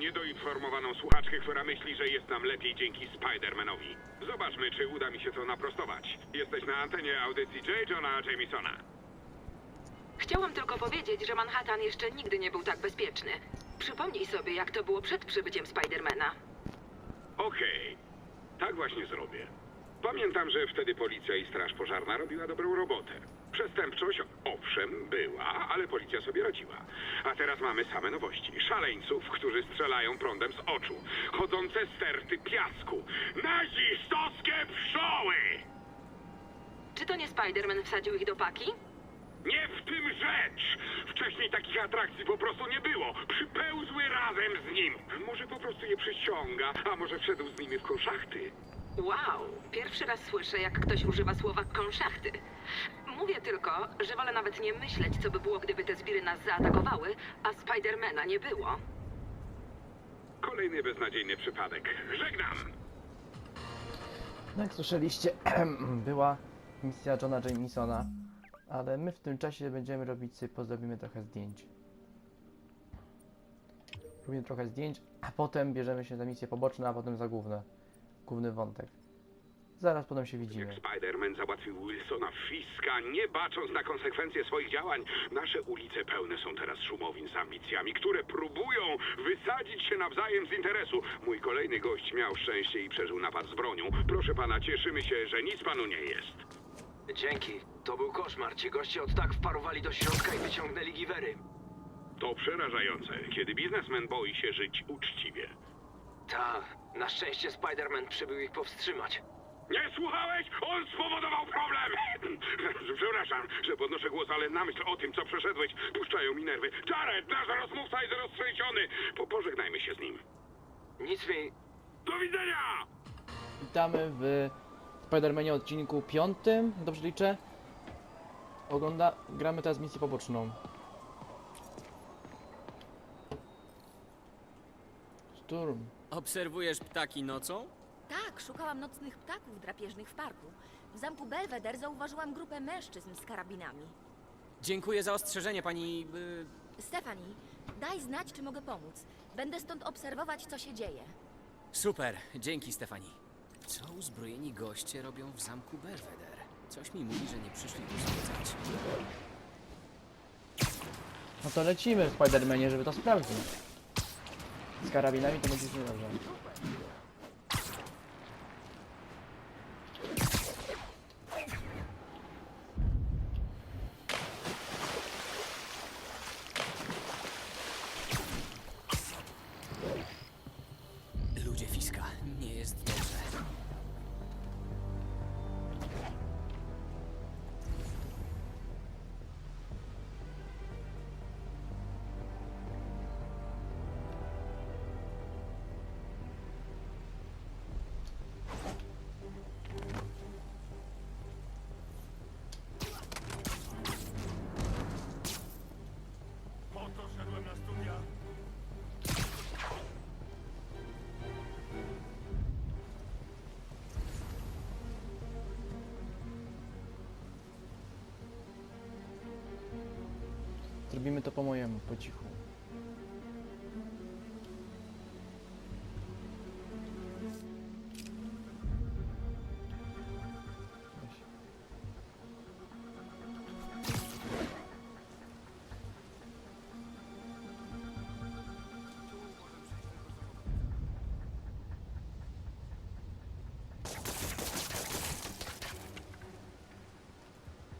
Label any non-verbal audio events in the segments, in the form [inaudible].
niedoinformowaną słuchaczkę, która myśli, że jest nam lepiej dzięki Spidermanowi. Zobaczmy, czy uda mi się to naprostować. Jesteś na antenie audycji J. Johna Jamesona. Chciałam tylko powiedzieć, że Manhattan jeszcze nigdy nie był tak bezpieczny. Przypomnij sobie, jak to było przed przybyciem Spidermana. Okej, tak właśnie zrobię. Pamiętam, że wtedy policja i straż pożarna robiła dobrą robotę. Przestępczość, owszem, była, ale policja sobie radziła. A teraz mamy same nowości. Szaleńców, którzy strzelają prądem z oczu. Chodzące sterty piasku. Nazistowskie pszczoły! Czy to nie Spiderman wsadził ich do paki? Nie w tym rzecz! Wcześniej takich atrakcji po prostu nie było. Przypełzły razem z nim. Może po prostu je przyciąga, a może wszedł z nimi w konszachty. Wow, pierwszy raz słyszę, jak ktoś używa słowa konszachty. Mówię tylko, że wolę nawet nie myśleć, co by było, gdyby te zbiry nas zaatakowały, a Spidermana nie było. Kolejny beznadziejny przypadek. Żegnam! No Jak słyszeliście, [clears throat] była misja Johna Jamesona, ale my w tym czasie będziemy robić sobie, pozdrowimy trochę zdjęć. Robimy trochę zdjęć, a potem bierzemy się za misje poboczne, a potem za główne, główny wątek. Zaraz potem się widzimy. Jak Spider-Man załatwił Wilsona Fiska, nie bacząc na konsekwencje swoich działań, nasze ulice pełne są teraz szumowin z ambicjami, które próbują wysadzić się nawzajem z interesu. Mój kolejny gość miał szczęście i przeżył napad z bronią. Proszę pana, cieszymy się, że nic panu nie jest. Dzięki. To był koszmar. Ci goście od tak wparowali do środka i wyciągnęli giwery. To przerażające, kiedy biznesmen boi się żyć uczciwie. Ta, na szczęście Spider-Man przybył ich powstrzymać. Nie słuchałeś? On spowodował problem! [laughs] Przepraszam, że podnoszę głos, ale na myśl o tym, co przeszedłeś, puszczają mi nerwy. Jared, nasz rozmówca jest roztrzęsiony! Po, pożegnajmy się z nim. Nic mi... Do widzenia! Witamy w Spider-Manie odcinku piątym, dobrze liczę. Ogląda, gramy teraz misję poboczną. Sturm. Obserwujesz ptaki nocą? Tak, szukałam nocnych ptaków drapieżnych w parku. W zamku Belvedere zauważyłam grupę mężczyzn z karabinami. Dziękuję za ostrzeżenie, pani. y, Stephanie, daj znać, czy mogę pomóc. Będę stąd obserwować, co się dzieje. Super, dzięki Stefani. Co uzbrojeni goście robią w zamku Belvedere? Coś mi mówi, że nie przyszli tu zwiedzać. No to lecimy w Spider-Manie, żeby to sprawdzić. Z karabinami to będzie się Zrobimy to po mojemu, po cichu.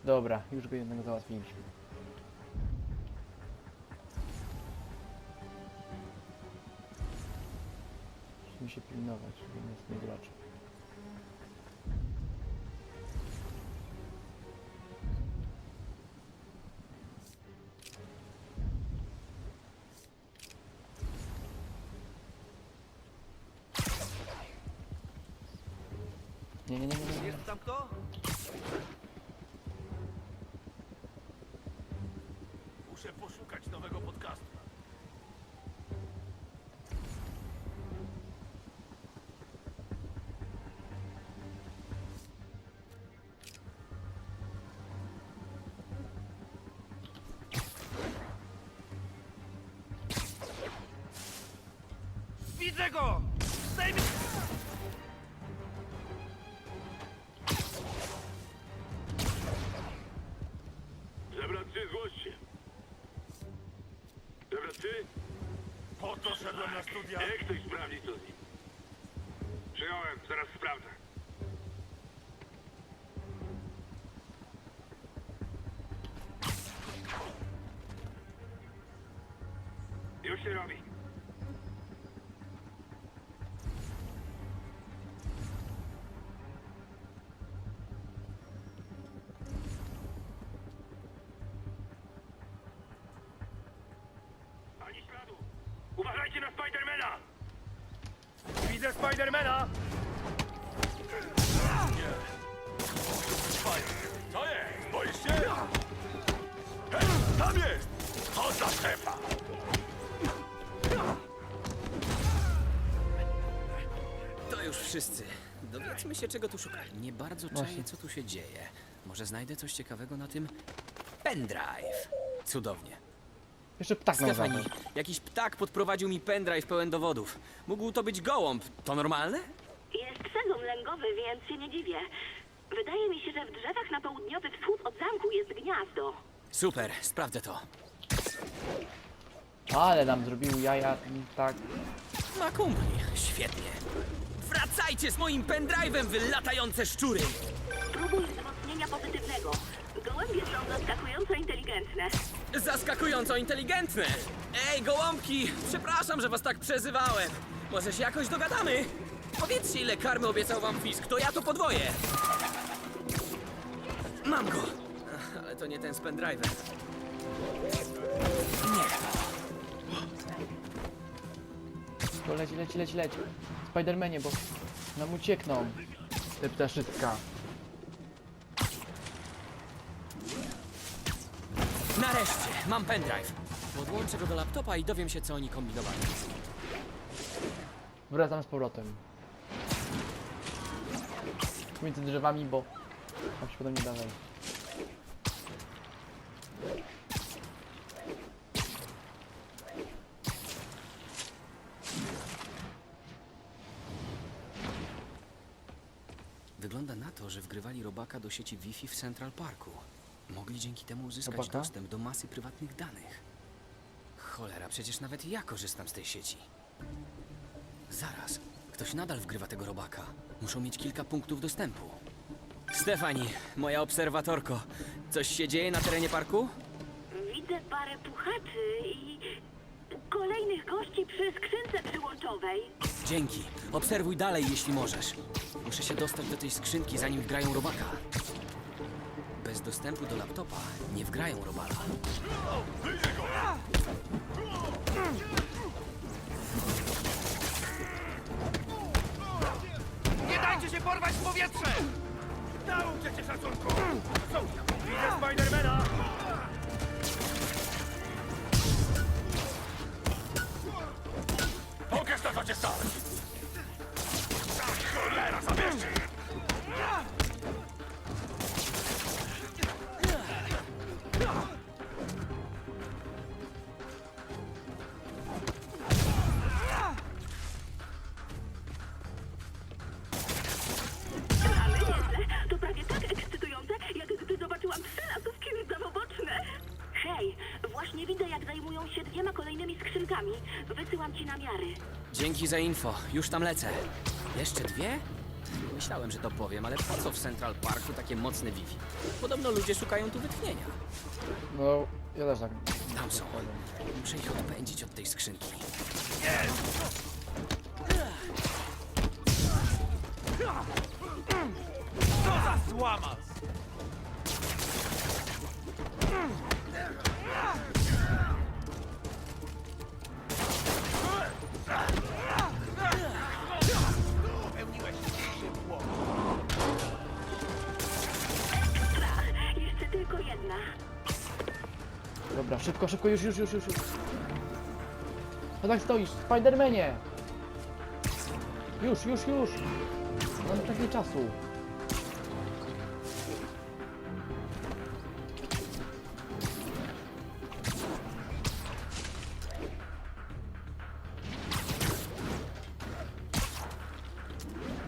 Dobra, już go jednego załatwiliśmy. Żeby nas nie zobaczył. Każdego! Zdejmij... Zabrawcy, zgłoś się. Zabrawcy? Po to szedłem na studia. Niech ktoś sprawdzi, co z nim. Przyjąłem, zaraz sprawdzę. Już się robi. Widzę Spidermana! Nie. Co jest? Boisz się? Hej, tam jest! To dla szefa! To już wszyscy. Dowiedzmy się, czego tu szukać. Nie bardzo czaję, co tu się dzieje. Może znajdę coś ciekawego na tym pendrive. Cudownie. Jeszcze ptak nam Stefani, zabrał. jakiś ptak podprowadził mi pendrive pełen dowodów. Mógł to być gołąb. To normalne? Jest sezon lęgowy, więc się nie dziwię. Wydaje mi się, że w drzewach na południowy wschód od zamku jest gniazdo. Super, sprawdzę to. Ale nam zrobił jaja, tak. Ma kumpli. Świetnie. Wracajcie z moim pendrive'em, wy latające szczury! Spróbuj wzmocnienia pozytywnego. Gołębie są zaskakująco inteligentne. Zaskakująco inteligentne! Ej, gołąbki! Przepraszam, że was tak przezywałem. Może się jakoś dogadamy? Powiedzcie, ile karmy obiecał wam Fisk, to ja to podwoję. Mam go! Ach, Ale to nie ten z pendrive'em. Nie. To leci, leci, leci, leci. Spidermanie, bo nam uciekną. Te ptaszyska. Nareszcie, mam pendrive. Podłączę go do laptopa i dowiem się, co oni kombinowali. Wracam z powrotem. Między drzewami, bo tam się potem nie da wejść. Wygląda na to, że wgrywali robaka do sieci Wi-Fi w Central Parku. Mogli dzięki temu uzyskać Robaka? dostęp do masy prywatnych danych. Cholera, przecież nawet ja korzystam z tej sieci. Zaraz, ktoś nadal wgrywa tego robaka. Muszą mieć kilka punktów dostępu. Stefani, moja obserwatorko, coś się dzieje na terenie parku? Widzę parę puchaczy i kolejnych gości przy skrzynce przyłączowej. Dzięki. Obserwuj dalej, jeśli możesz. Muszę się dostać do tej skrzynki, zanim wgrają robaka. Dostępu do laptopa nie wgrają robala. Nie dajcie się porwać w powietrze! Nauczę cię szacunku! Widzę Spidermana! Pokaż to, co cię! Dzięki za info. Już tam lecę. Jeszcze dwie? Myślałem, że to powiem, ale po co w Central Parku takie mocne Wi-Fi? Podobno ludzie szukają tu wytchnienia. No, ja też tak. Tam są. Muszę ich odpędzić od tej skrzynki. Co za złamas! Dobra, szybko, szybko, już, już, już, już. już. No tak stoisz, Spidermanie! Już, już, już! Mam takiej czasu.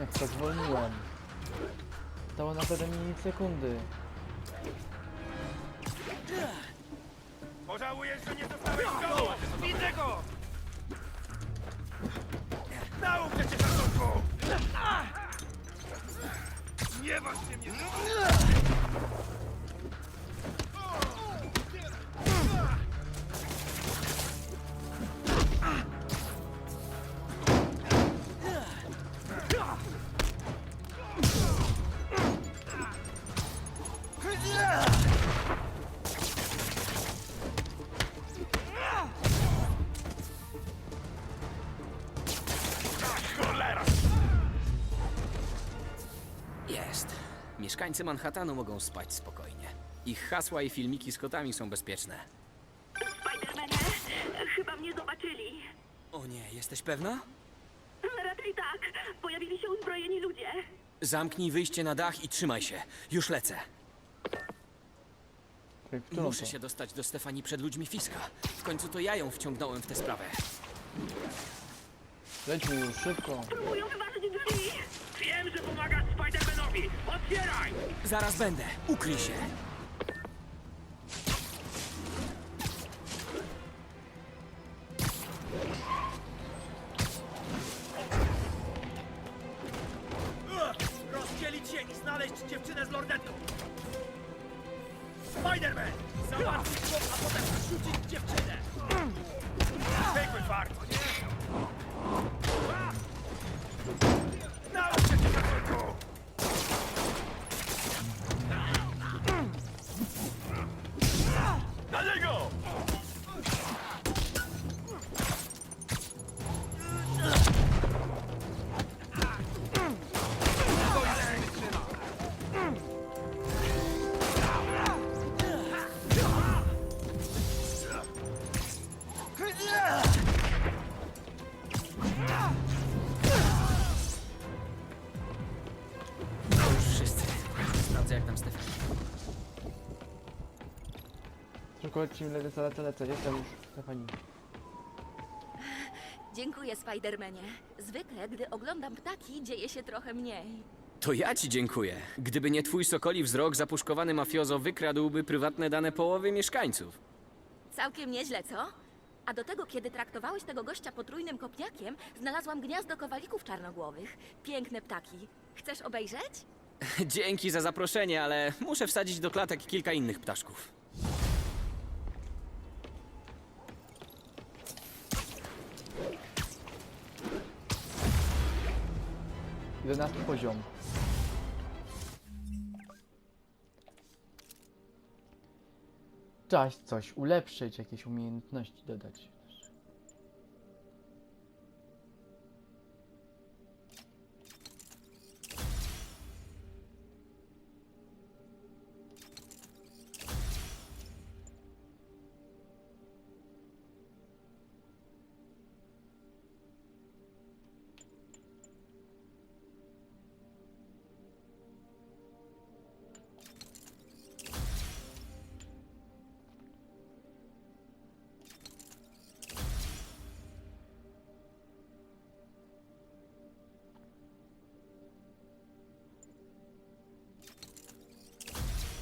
Jak to zwolniłem. Stało naprawdę milisekundy. Pożałujesz, Mieszkańcy Manhattanu mogą spać spokojnie. Ich hasła i filmiki z kotami są bezpieczne. Spidermanie, chyba mnie zobaczyli. O nie, jesteś pewna? Raczej tak. Pojawili się uzbrojeni ludzie. Zamknij wyjście na dach i trzymaj się. Już lecę. Czekaj, w którą Muszę to? się dostać do Stefanii przed ludźmi Fiska. W końcu to ja ją wciągnąłem w tę sprawę. Lećmy już, szybko. Próbują wyważyć drzwi. Zaraz będę. Ukryj się. Lecimy, lecę, lecę, lecę. Jestem już, Stefani. Dziękuję, Spidermanie. Zwykle, gdy oglądam ptaki, dzieje się trochę mniej. To ja ci dziękuję. Gdyby nie twój sokoli wzrok, zapuszkowany mafiozo wykradłby prywatne dane połowy mieszkańców. Całkiem nieźle, co? A do tego, kiedy traktowałeś tego gościa potrójnym kopniakiem, znalazłam gniazdo kowalików czarnogłowych. Piękne ptaki. Chcesz obejrzeć? [laughs] Dzięki za zaproszenie, ale muszę wsadzić do klatek kilka innych ptaszków. Jedenasty poziom. Czas coś ulepszyć, jakieś umiejętności dodać.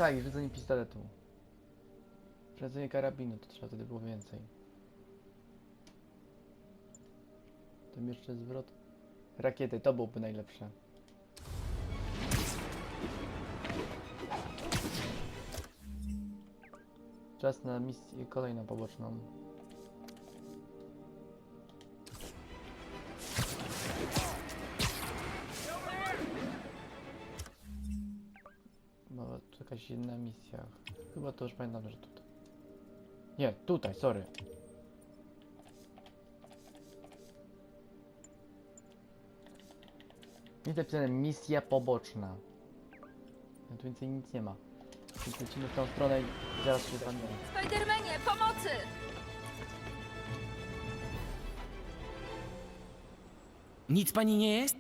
Tak, i rzucenie pistoletu. Przedzenie karabinu, to trzeba wtedy było więcej. Tam jeszcze zwrot. Rakiety, to byłoby najlepsze. Czas na misję kolejną poboczną. Była tu jakaś inna misja. Chyba to już pamiętam, że tutaj. Nie, tutaj, sorry. Jest napisane misja poboczna. A tu więcej nic nie ma. Więc lecimy w tą stronę i zaraz się tam Spidermanie, pomocy! Nic pani nie jest?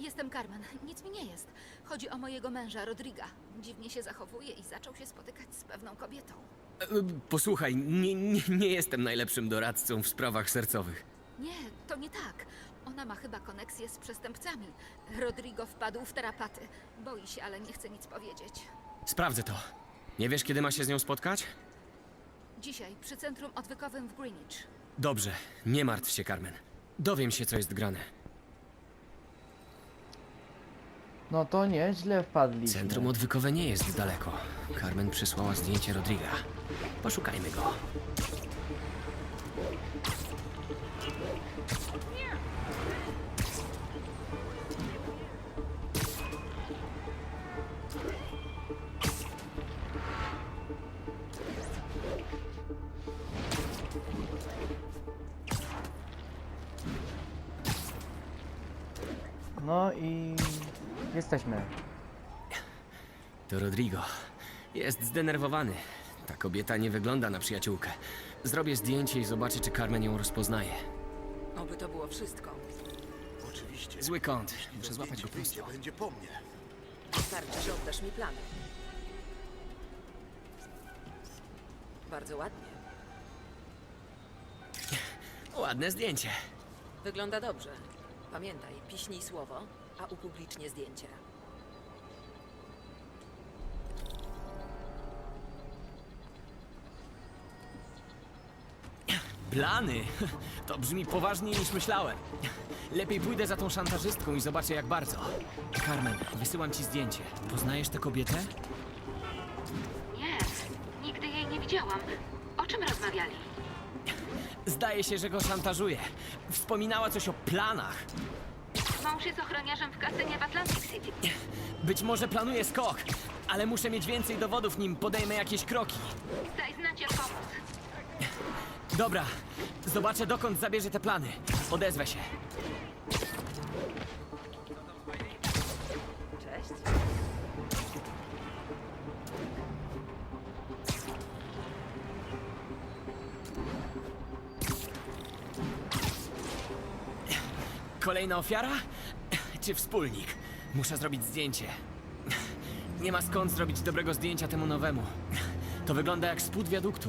Jestem Carmen. Nic mi nie jest. Chodzi o mojego męża, Rodriga. Dziwnie się zachowuje i zaczął się spotykać z pewną kobietą. E, Posłuchaj, nie, nie, nie jestem najlepszym doradcą w sprawach sercowych. Nie, to nie tak. Ona ma chyba koneksję z przestępcami. Rodrigo wpadł w tarapaty. Boi się, ale nie chce nic powiedzieć. Sprawdzę to. Nie wiesz, kiedy ma się z nią spotkać? Dzisiaj przy centrum odwykowym w Greenwich. Dobrze, nie martw się, Carmen. Dowiem się, co jest grane. No to nieźle wpadliśmy. Centrum odwykowe nie jest daleko. Carmen przysłała zdjęcie Rodriga. Poszukajmy go. No i... Jesteśmy. To Rodrigo. Jest zdenerwowany. Ta kobieta nie wygląda na przyjaciółkę. Zrobię zdjęcie i zobaczę, czy Carmen ją rozpoznaje. Oby to było wszystko. Oczywiście. Zły kąt. Muszę złapać go prosto. będzie po mnie. Wystarczy, że oddasz mi plany. Bardzo ładnie. Ładne zdjęcie. Wygląda dobrze. Pamiętaj, piśnij słowo, a upublicznie zdjęcie. Plany? [laughs] To brzmi poważniej niż myślałem. Lepiej pójdę za tą szantażystką i zobaczę jak bardzo. Carmen, wysyłam ci zdjęcie. Poznajesz tę kobietę? Nie, nigdy jej nie widziałam. O czym rozmawiali? Zdaje się, że go szantażuje. Wspominała coś o planach. Mąż jest ochroniarzem w kasynie w Atlantic City. Być może planuje skok, ale muszę mieć więcej dowodów, nim podejmę jakieś kroki. Daj znać, jak pomóc. Dobra, zobaczę dokąd zabierze te plany. Odezwę się. Kolejna ofiara? Czy wspólnik? Muszę zrobić zdjęcie. Nie ma skąd zrobić dobrego zdjęcia temu nowemu. To wygląda jak spód wiaduktu.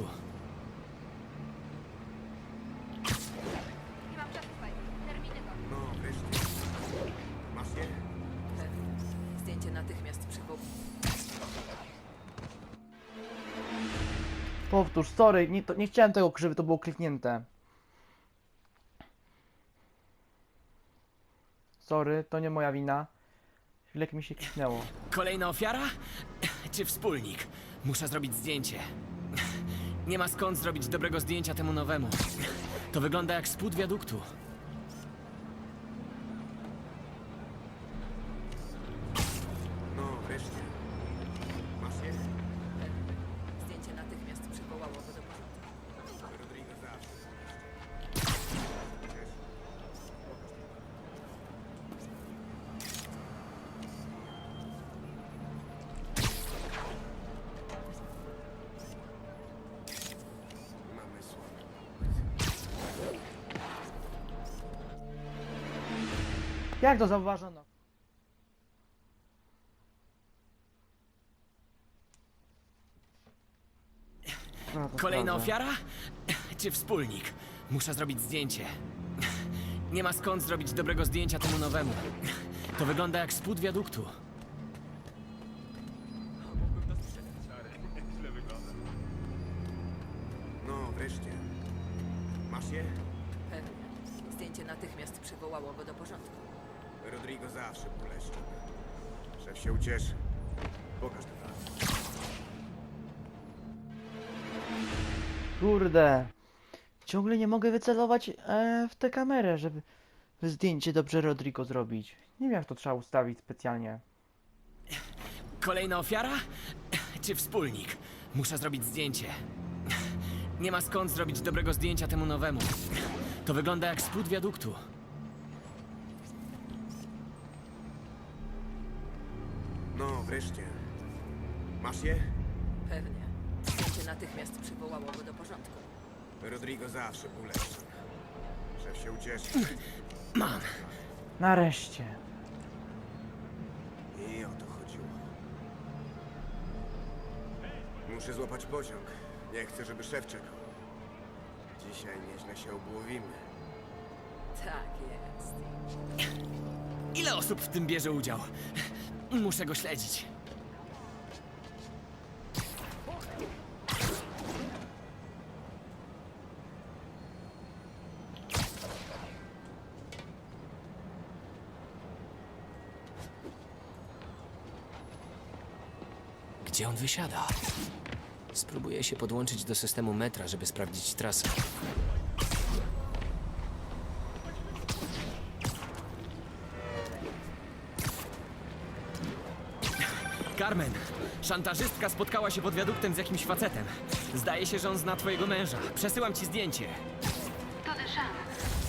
Nie mam czasu, Spike. Terminy go. No, wreszcie. Masz je? Zdjęcie natychmiast przywoł. Powtórz, sorry, nie, to, nie chciałem tego, żeby to było kliknięte. Sorry, to nie moja wina. Chwilek mi się kliknęło. Kolejna ofiara? Czy wspólnik? Muszę zrobić zdjęcie. Nie ma skąd zrobić dobrego zdjęcia temu nowemu. To wygląda jak spód wiaduktu. Jak to zauważono? No, to Kolejna ofiara? Czy wspólnik? Muszę zrobić zdjęcie. Nie ma skąd zrobić dobrego zdjęcia temu nowemu. To wygląda jak spód wiaduktu. Kurde. Ciągle nie mogę wycelować e, w tę kamerę, żeby zdjęcie dobrze Rodrigo zrobić. Nie wiem jak to trzeba ustawić specjalnie. Kolejna ofiara? Czy wspólnik? Muszę zrobić zdjęcie. Nie ma skąd zrobić dobrego zdjęcia temu nowemu. To wygląda jak spód wiaduktu. No, wreszcie. Masz je? Pewnie. Natychmiast przywołało go do porządku. Rodrigo zawsze boleszczy. Szef się ucieszy. Mam. Nareszcie. I o to chodziło. Muszę złapać pociąg. Nie chcę, żeby szef czekał. Dzisiaj nieźle się obłowimy. Tak jest. Ile osób w tym bierze udział? Muszę go śledzić. On wysiada? Spróbuję się podłączyć do systemu metra, żeby sprawdzić trasę. Carmen, szantażystka spotkała się pod wiaduktem z jakimś facetem. Zdaje się, że on zna twojego męża. Przesyłam ci zdjęcie. To Deshan,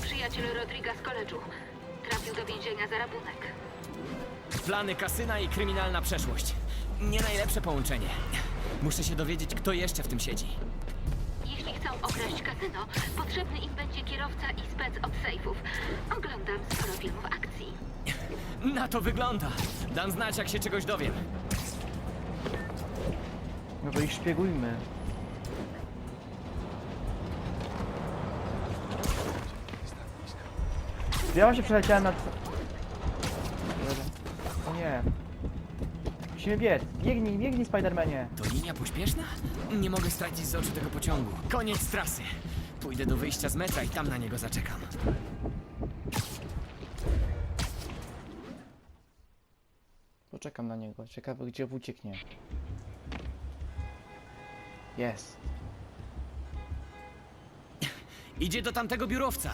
przyjaciel Rodriga z koledżu. Trafił do więzienia za rabunek. Plany kasyna i kryminalna przeszłość. Nie najlepsze połączenie. Muszę się dowiedzieć, kto jeszcze w tym siedzi. Jeśli chcą okraść kasyno, potrzebny im będzie kierowca i spec od sejfów. Oglądam sporo filmów akcji. [laughs] Na to wygląda. Dam znać, jak się czegoś dowiem. No to ich szpiegujmy. Ja się przeleciałem nad... O nie. Musimy biec. Biegnij, biegnij, Spidermanie. To linia pośpieszna? Nie mogę stracić z oczu tego pociągu. Koniec trasy. Pójdę do wyjścia z metra i tam na niego zaczekam. Poczekam na niego. Ciekawe, gdzie ucieknie. Jest. [laughs] Idzie do tamtego biurowca.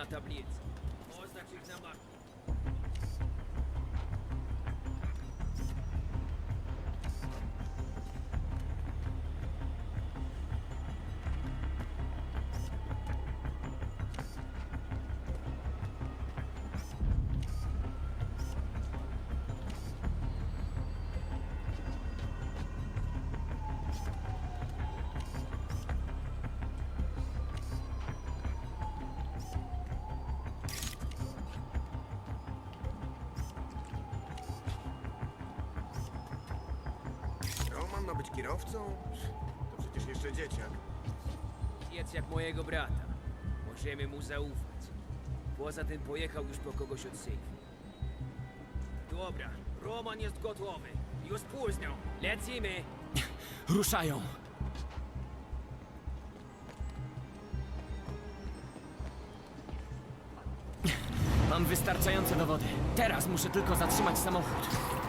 Na tablicy. Oznacz ich na być kierowcą? To przecież jeszcze dzieciak. Jedz jak mojego brata. Możemy mu zaufać. Poza tym pojechał już po kogoś od sejfu. Dobra, Roman jest gotowy. Już późno. Lecimy. [laughs] Ruszają. Mam wystarczające dowody. Teraz muszę tylko zatrzymać samochód.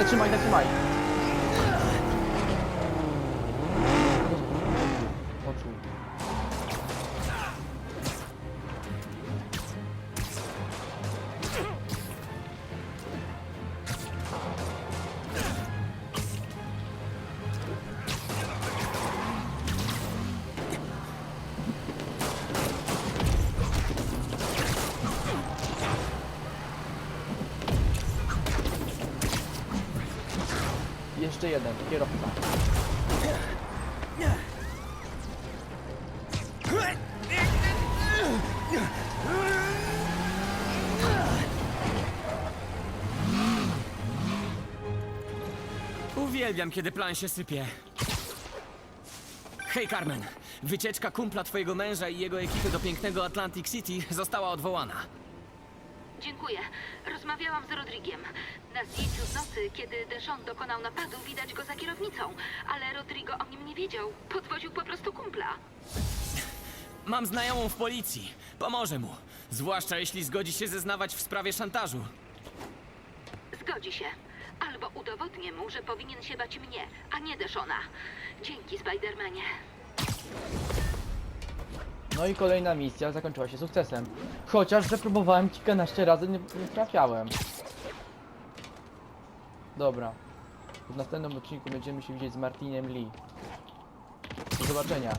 Zatrzymaj, zatrzymaj, Uwielbiam, kiedy plan się sypie. Hej, Carmen. Wycieczka kumpla twojego męża i jego ekipy do pięknego Atlantic City została odwołana. Dziękuję. Rozmawiałam z Rodrigiem. Na zdjęciu z nocy, kiedy Deshaun dokonał napadu, widać go za kierownicą, ale Rodrigo o nim nie wiedział. Podwoził po prostu kumpla. Mam znajomą w policji. Pomoże mu. Zwłaszcza jeśli zgodzi się zeznawać w sprawie szantażu. Zgodzi się. Albo udowodnię mu, że powinien się bać mnie, a nie Deshona. Dzięki, Spidermanie. No i kolejna misja zakończyła się sukcesem. Chociaż, że próbowałem kilkanaście razy, nie, nie trafiałem. Dobra. W następnym odcinku będziemy się widzieć z Martinem Lee. Do zobaczenia.